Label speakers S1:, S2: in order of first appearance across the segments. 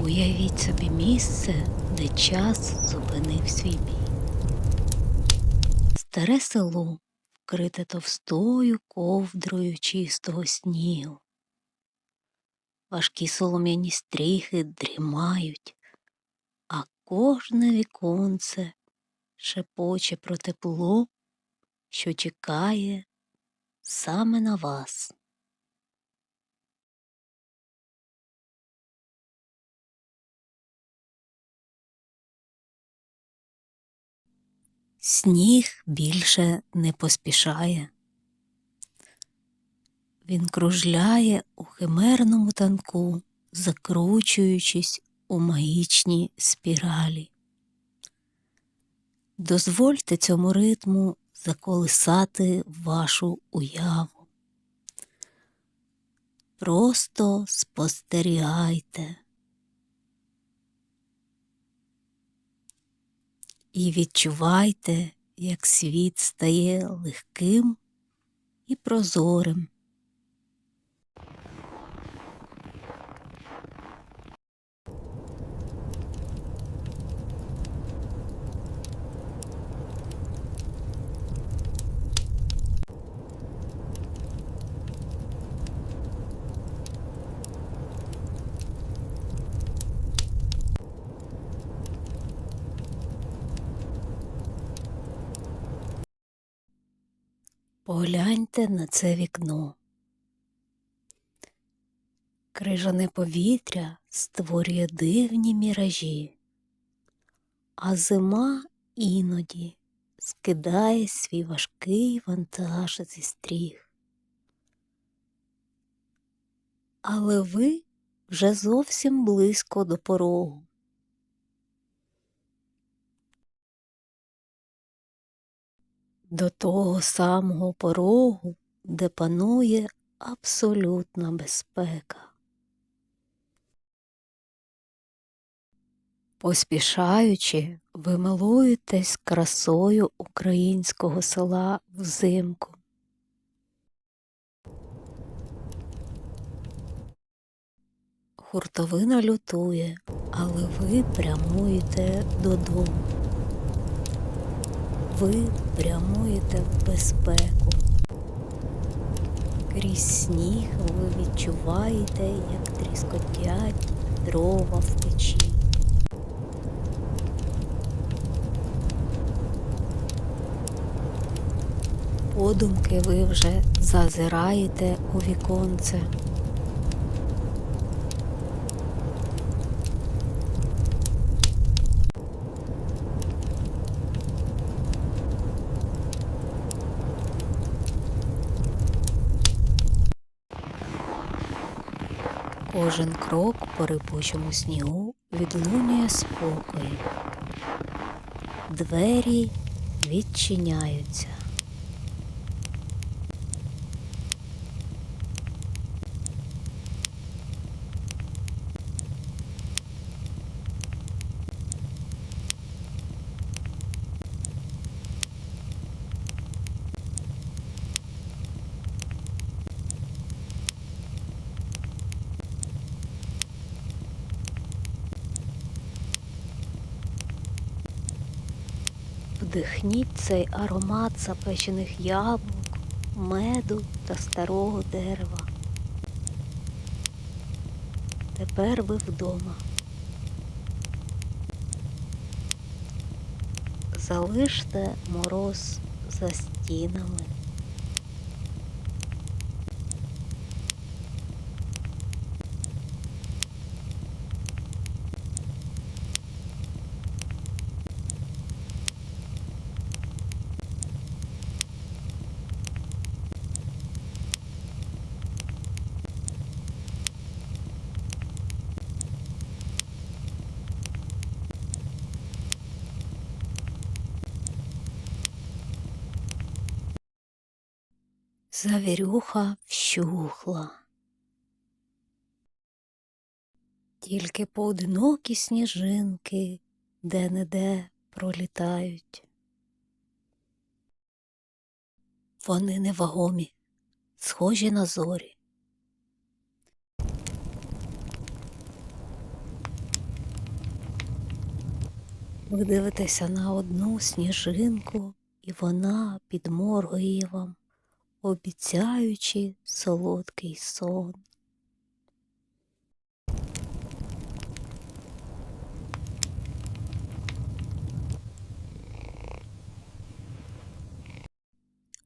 S1: Уявіть собі місце, де час зупинив свій бій. Старе село, вкрите товстою ковдрою чистого снігу. Важкі солом'яні стріхи дрімають, а кожне віконце шепоче про тепло, що чекає саме на вас. Сніг більше не поспішає. Він кружляє у химерному танку, закручуючись у магічні спіралі. Дозвольте цьому ритму заколисати вашу уяву. Просто спостерігайте. І відчувайте, як світ стає легким і прозорим. Погляньте на це вікно. Крижане повітря створює дивні міражі, а зима іноді скидає свій важкий вантаж зі стріх. Але ви вже зовсім близько до порогу. До того самого порогу, де панує абсолютна безпека. Поспішаючи, ви милуєтесь красою українського села взимку. Хуртовина лютує, але ви прямуєте додому. Ви прямуєте в безпеку. Крізь сніг ви відчуваєте, як тріскотять дрова в печі. Подумки ви вже зазираєте у віконце. Кожен крок по рипучому снігу відлунює спокою. Двері відчиняються. Вдихніть цей аромат запечених яблук, меду та старого дерева. Тепер ви вдома. Залиште мороз за стінами. Завірюха вщухла. Тільки поодинокі сніжинки де-не-де пролітають. Вони невагомі, схожі на зорі. Ви дивитеся на одну сніжинку, і вона підморгує вам, обіцяючи солодкий сон.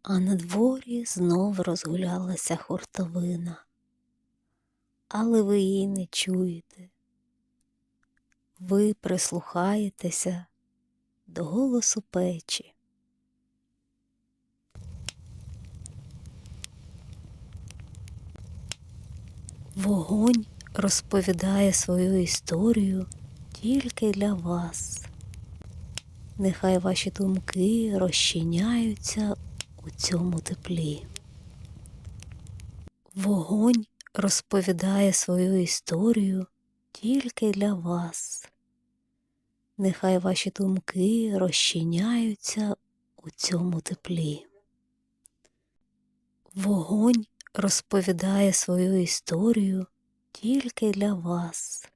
S1: А на дворі знов розгулялася хуртовина, але ви її не чуєте. Ви прислухаєтеся до голосу печі. Вогонь розповідає свою історію тільки для вас. Нехай ваші думки розчиняються у цьому теплі. Вогонь розповідає свою історію тільки для вас. Нехай ваші думки розчиняються у цьому теплі. Вогонь розповідає свою історію тільки для вас.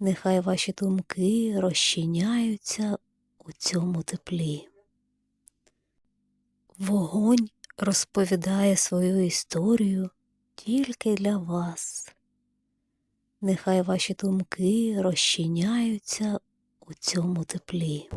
S1: Нехай ваші думки розчиняються у цьому теплі. Вогонь розповідає свою історію тільки для вас. Нехай ваші думки розчиняються у цьому теплі.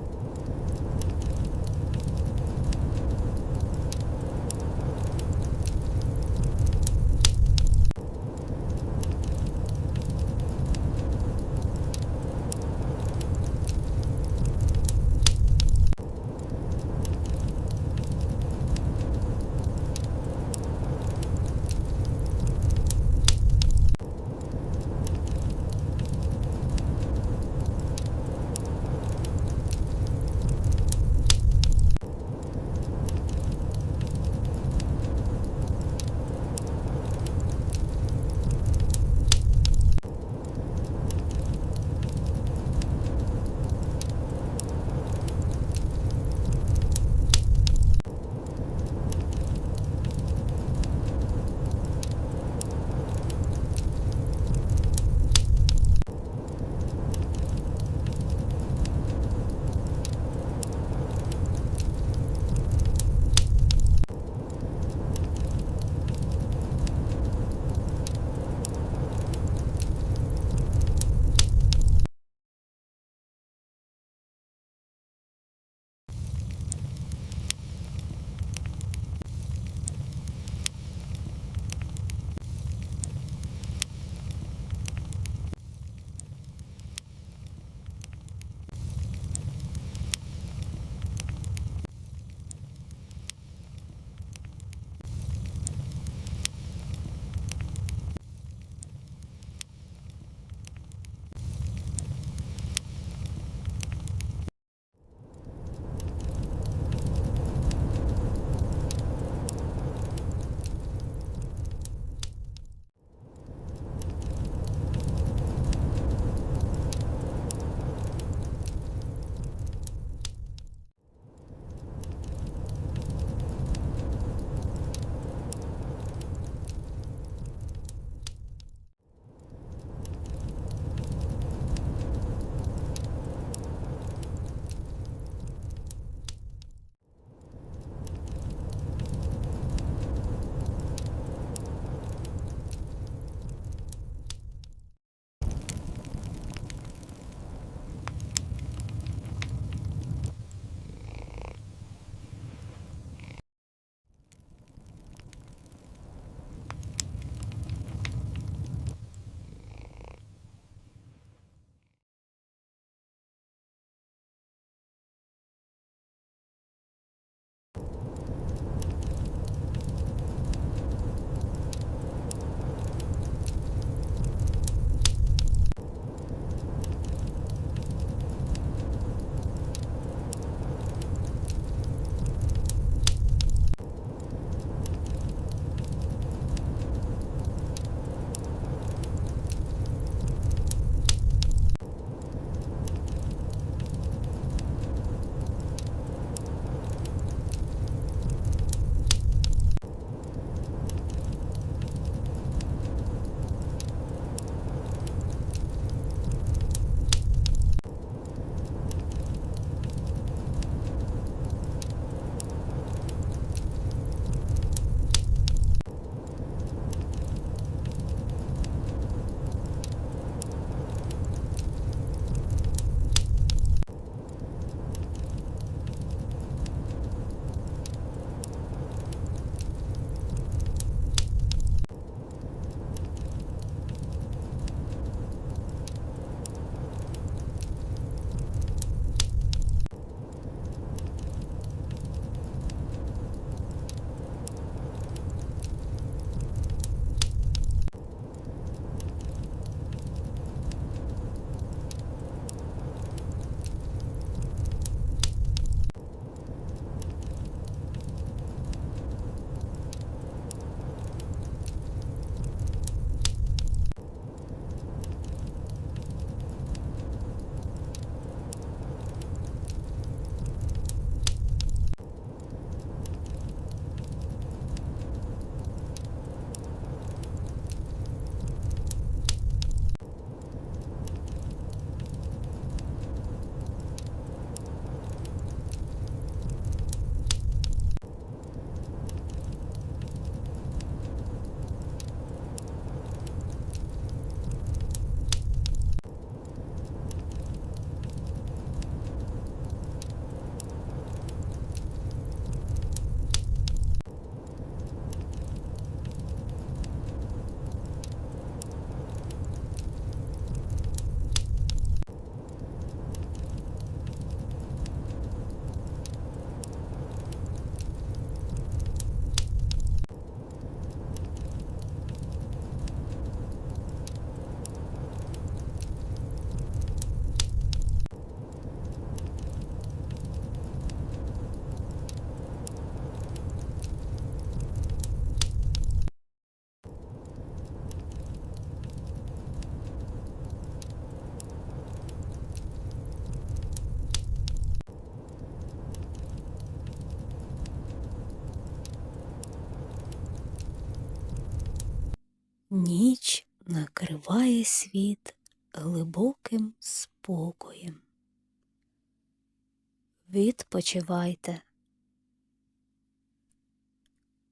S1: Накриває світ глибоким спокоєм. Відпочивайте.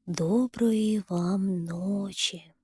S1: Доброї вам ночі.